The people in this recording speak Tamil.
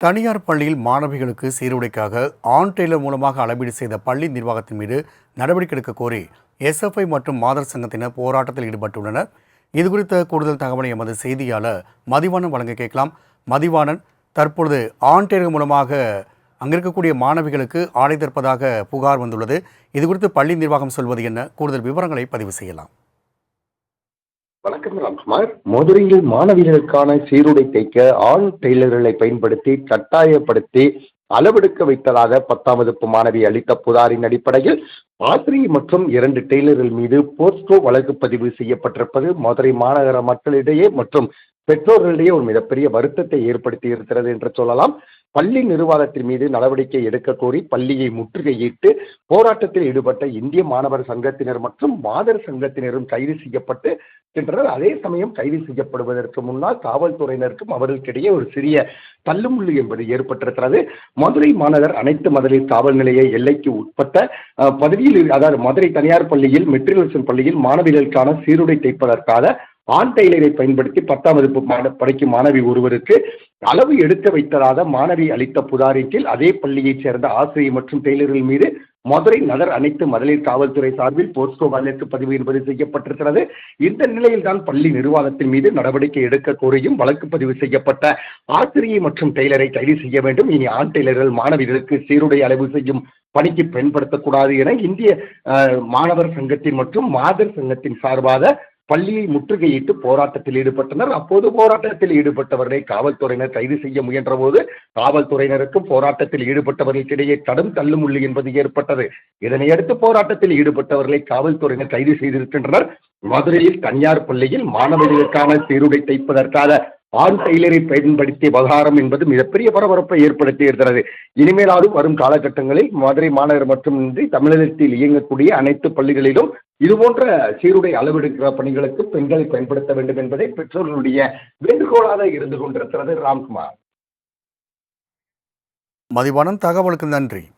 தனியார் பள்ளியில் மாணவிகளுக்கு சீருடைக்காக ஆன் டெய்லர் மூலமாக அளவீடு செய்த பள்ளி நிர்வாகத்தின் மீது நடவடிக்கை எடுக்க கோரி எஸ்எஃப்ஐ மற்றும் மாதர் சங்கத்தினர் போராட்டத்தில் ஈடுபட்டுள்ளனர். இதுகுறித்த கூடுதல் தகவலை எமது செய்தியாளர் மதிவாணன் வழங்க கேட்கலாம். மதிவாணன் தற்பொழுது ஆன் டெய்லர் மூலமாக அங்கிருக்கக்கூடிய மாணவிகளுக்கு ஆடை தற்பதாக புகார் வந்துள்ளது. இதுகுறித்து பள்ளி நிர்வாகம் சொல்வது என்ன? கூடுதல் விவரங்களை பதிவு செய்யலாம். வணக்கம் ராம்குமார் மதுரையில் மாணவிகளுக்கான சீருடை தைக்க ஆண் டெய்லர்களை பயன்படுத்தி கட்டாயப்படுத்தி அளவெடுக்க வைத்ததாக பத்தாம் வகுப்பு மாணவி அளித்த புகாரின் அடிப்படையில் ஆசிரியர் மற்றும் இரண்டு டெய்லர்கள் மீது போஸ்டோ வழக்கு பதிவு செய்யப்பட்டிருப்பது மதுரை மாநகர மக்களிடையே மற்றும் பெற்றோர்களிடையே ஒரு மிகப்பெரிய வருத்தத்தை ஏற்படுத்தி இருக்கிறது என்று சொல்லலாம். பள்ளி நிர்வாகத்தின் மீது நடவடிக்கை எடுக்க கோரி பள்ளியை முற்றுகையிட்டு போராட்டத்தில் ஈடுபட்ட இந்திய மாணவர் சங்கத்தினர் மற்றும் மாதர் சங்கத்தினரும் கைது செய்யப்பட்டு சென்றனர் அதே சமயம் கைது செய்யப்படுவதற்கு முன்னால் காவல்துறையினருக்கும் அவர்களுக்கிடையே ஒரு சிறிய தள்ளுமுள்ளு என்பது ஏற்பட்டிருக்கிறது. மதுரை மாநகர் அனைத்து மதுரை காவல் நிலைய எல்லைக்கு உட்பட்ட பதவியில் அதாவது மதுரை தனியார் பள்ளியில் மெட்ரிகுலேஷன் பள்ளியில் மாணவிகளுக்கான சீருடை தைப்பதற்காக ஆண் டெய்லரை பயன்படுத்தி பத்தாம் வகுப்பு மாண- படிக்கும் மாணவி ஒருவருக்கு அளவு எடுக்க வைத்ததாக மாணவி அளித்த புகாரின் அதே பள்ளியைச் சேர்ந்த ஆசிரியர் மற்றும் டெய்லர்கள் மீது மதுரை நகர் அனைத்து மகளிர் காவல்துறை சார்பில் போஸ்கோ வழக்கு பதிவு என்பது செய்யப்பட்டிருக்கிறது. இந்த நிலையில் தான் பள்ளி நிர்வாகத்தின் மீது நடவடிக்கை எடுக்க கோரியும் வழக்கு பதிவு செய்யப்பட்ட ஆசிரியை மற்றும் டெய்லரை கைது செய்ய வேண்டும். இனி ஆண் டெய்லர்கள் மாணவிகளுக்கு சீருடை அளவு செய்யும் பணிக்கு பயன்படுத்தக்கூடாது என இந்திய மாணவர் சங்கத்தின் மற்றும் மாதர் சங்கத்தின் சார்பாக பள்ளியை முற்றுகையிட்டு போராட்டத்தில் ஈடுபட்டனர். அப்போது போராட்டத்தில் ஈடுபட்டவர்களை காவல்துறையினர் கைது செய்ய முயன்றபோது காவல்துறையினருக்கும் போராட்டத்தில் ஈடுபட்டவர்களுக்கிடையே கடும் தள்ளுமுள்ளு என்பது ஏற்பட்டது. இதனையடுத்து போராட்டத்தில் ஈடுபட்டவர்களை காவல்துறையினர் கைது செய்திருக்கின்றனர். மதுரையில் தனியார் பள்ளியில் மாணவர்களுக்கான சீருடை தைப்பதற்காக ஆண் டெய்லரை பயன்படுத்திய விவகாரம் என்பது மிகப்பெரிய பரபரப்பை ஏற்படுத்தி இருக்கிறது இனிமேலாவது வரும் காலகட்டங்களில் மதுரை மாநகர் மட்டுமின்றி தமிழகத்தில் இயங்கக்கூடிய அனைத்து பள்ளிகளிலும் இதுபோன்ற சீருடை அளவெடுக்கிற பணிகளுக்கு பெண்களை பயன்படுத்த வேண்டும் என்பதை பெற்றோர்களுடைய வேண்டுகோளாக இருந்து கொண்டிருக்கிறது ராம்குமார். மதிவான தகவலுக்கு நன்றி.